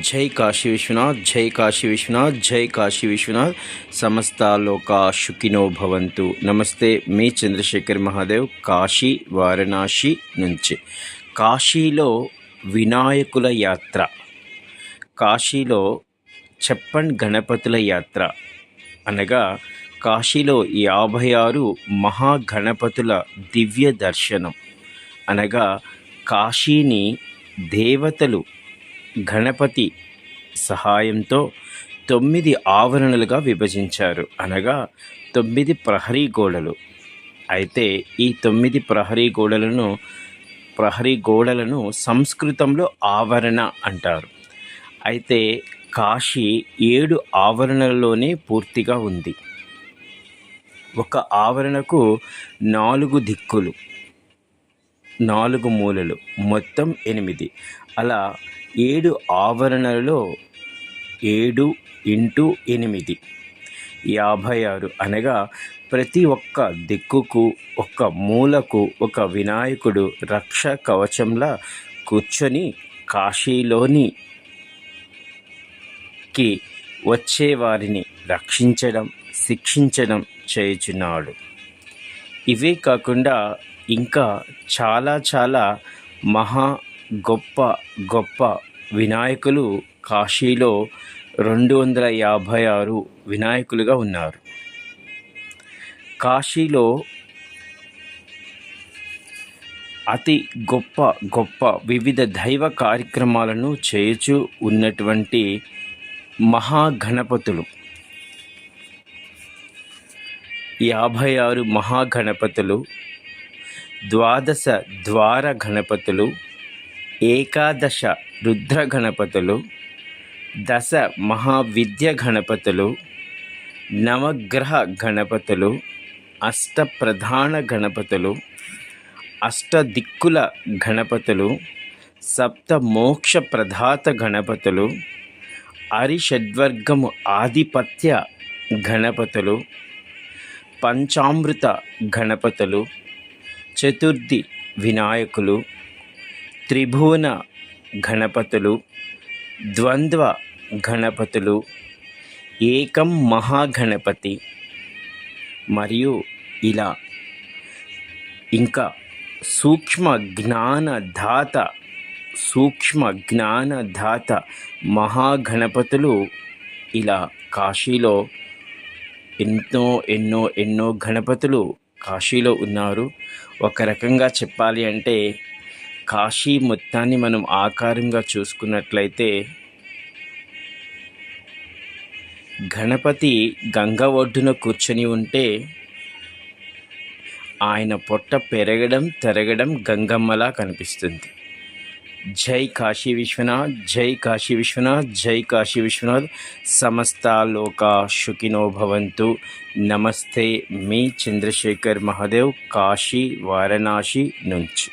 జై కాశీ విశ్వనాథ్ జై కాశీ విశ్వనాథ్ జై కాశీ విశ్వనాథ్. సమస్త లోకా భవంతు. నమస్తే మీ చంద్రశేఖర్ మహాదేవ్ కాశీ వారణాసి నుంచి. కాశీలో వినాయకుల యాత్ర. కాశీలో చెప్పండ్ గణపతుల యాత్ర. అనగా కాశీలో యాభై ఆరు మహాగణపతుల దివ్య దర్శనం. అనగా కాశీని దేవతలు గణపతి సహాయంతో తొమ్మిది ఆవరణలుగా విభజించారు. అనగా తొమ్మిది ప్రహరీ గోడలు. అయితే ఈ తొమ్మిది ప్రహరీ గోడలను ప్రహరీ గోడలను సంస్కృతంలో ఆవరణ అంటారు. అయితే కాశీ ఏడు ఆవరణలలోనే పూర్తిగా ఉంది. ఒక ఆవరణకు నాలుగు దిక్కులు నాలుగు మూలలు మొత్తం ఎనిమిది. అలా ఏడు ఆవరణలలో ఏడు ఇంటూ ఎనిమిది. యాభై ఆరు అనగా ప్రతి ఒక్క దిక్కుకు ఒక్క మూలకు ఒక వినాయకుడు రక్ష కవచంలా కూర్చొని కాశీలోనికి వచ్చేవారిని రక్షించడం శిక్షించడం చేయుచున్నాడు. ఇవే కాకుండా ఇంకా చాలా చాలా మహా గొప్ప గొప్ప వినాయకులు కాశీలో రెండు వందల యాభై ఆరు వినాయకులుగా ఉన్నారు. కాశీలో అతి గొప్ప గొప్ప వివిధ దైవ కార్యక్రమాలను చేయుచు ఉన్నటువంటి మహాగణపతులు. యాభై ఆరు మహాగణపతులు ద్వాదశ ద్వార గణపతులు ఏకాదశ రుద్ర గణపతులు దశ మహావిద్య గణపతులు నవగ్రహ గణపతులు అష్ట ప్రధాన గణపతులు అష్టదిక్కుల గణపతులు సప్త మోక్ష ప్రధాత గణపతులు అరిషడ్వర్గము ఆధిపత్య గణపతులు పంచామృత గణపతులు చతుర్థి వినాయకులు త్రిభువన గణపతులు ద్వంద్వ గణపతులు ఏకం మహాగణపతి మరియు ఇలా ఇంకా సూక్ష్మ జ్ఞానదాత సూక్ష్మ జ్ఞానదాత మహాగణపతులు ఇలా కాశీలో ఎన్నో ఎన్నో ఎన్నో గణపతులు కాశీలో ఉన్నారు. ఒక రకంగా చెప్పాలి అంటే కాశీ మొత్తాన్ని మనం ఆకారంగా చూసుకున్నట్లయితే గణపతి గంగ ఒడ్డున కూర్చొని ఉంటే ఆయన పొట్ట పెరగడం తెరగడం గంగమ్మలా కనిపిస్తుంది. జై కాశీ విశ్వనాథ్ జై కాశీ విశ్వనాథ్ జై కాశీ విశ్వనాథ్. సమస్త లోకా శుకినో భవంతు. నమస్తే మీ చంద్రశేఖర్ మహాదేవ్ కాశీ వారణాసి నుంచి.